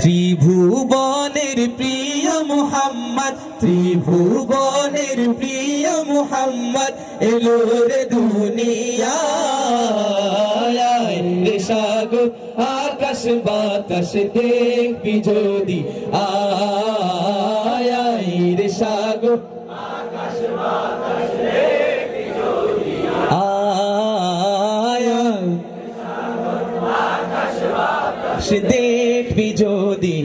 ত্রিভুবনের প্রিয় মুহাম্মদ, ত্রিভুবনের প্রিয় মুহাম্মদ, এলো রে সাগর, আকাশ বাতাস দেখবি যদি আয়। রে সাগর সে দেখবি যদি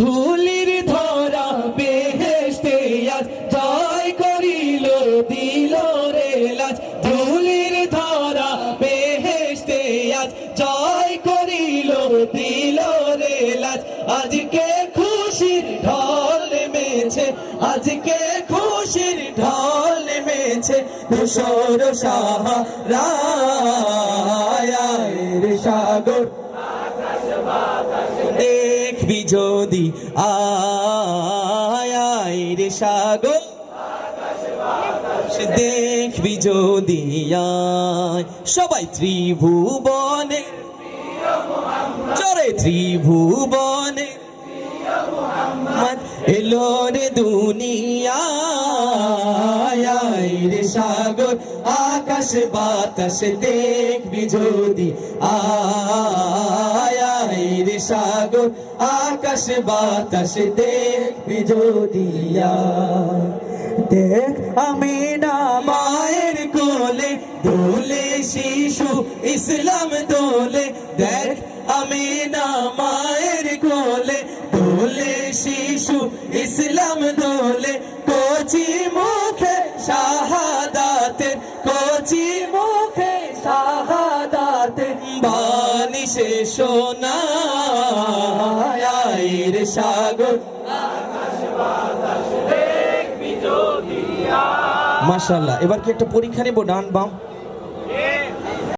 ধুলির ধরা বেহেস্তে আজ জয় করিল, দিল রে লাজ। ধুলির ধরা বেহেস্তে আজ জয় করিল, দিল রে লাজ। আজকে খুশি ঢল মেছে আজকে ধূসর সাহারা রে সাগর। দেখবি যদি আয় আয় রে সাগর দেখবি যদি সবাই ত্রিভুবনে। চরে ত্রিভুবনে। এলো রে দুনিয়া। সাগর, আকাশ, বাতাস, দেখবি যদি। আয় রে সাগর, আকাশ, বাতাস, দেখবি যদি। দেখ আমি না মায়ের কোলে দোলে শিশু ইসলাম দোলে। দেখ আমি না মায়ের কোলে দোলে শিশু ইসলাম দোলে। কোচি মুখে সে সোনা রে সাগর। মাশাল্লাহ এবার কি একটা পরীক্ষা নেব? ডান বাম।